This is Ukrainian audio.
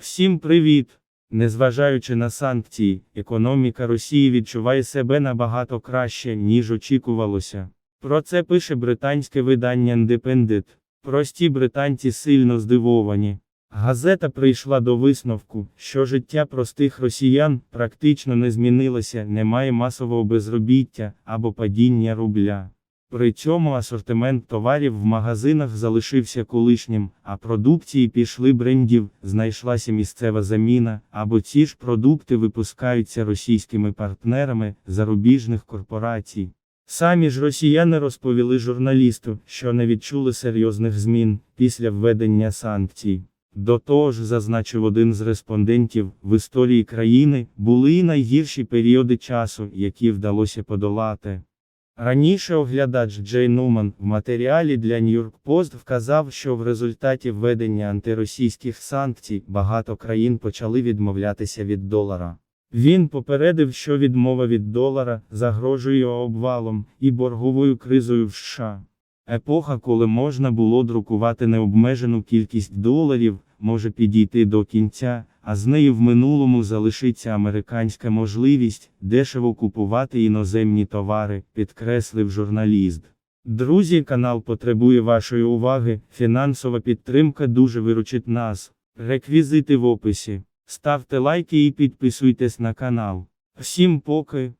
Всім привіт! Незважаючи на санкції, економіка Росії відчуває себе набагато краще, ніж очікувалося. Про це пише британське видання Independent. Прості британці сильно здивовані. Газета прийшла до висновку, що життя простих росіян практично не змінилося, немає масового безробіття або падіння рубля. При цьому асортимент товарів в магазинах залишився колишнім, а продукції пішли брендів, знайшлася місцева заміна, або ці ж продукти випускаються російськими партнерами зарубіжних корпорацій. Самі ж росіяни розповіли журналісту, що не відчули серйозних змін після введення санкцій. До того ж, зазначив один з респондентів, в історії країни були і найгірші періоди часу, які вдалося подолати. Раніше оглядач Джей Нуман в матеріалі для New York Post вказав, що в результаті введення антиросійських санкцій багато країн почали відмовлятися від долара. Він попередив, що відмова від долара загрожує обвалом і борговою кризою в США. Епоха, коли можна було друкувати необмежену кількість доларів, може підійти до кінця, а з нею в минулому залишиться американська можливість дешево купувати іноземні товари, підкреслив журналіст. Друзі, канал потребує вашої уваги. Фінансова підтримка дуже виручить нас. Реквізити в описі. Ставте лайки і підписуйтесь на канал. Всім поки.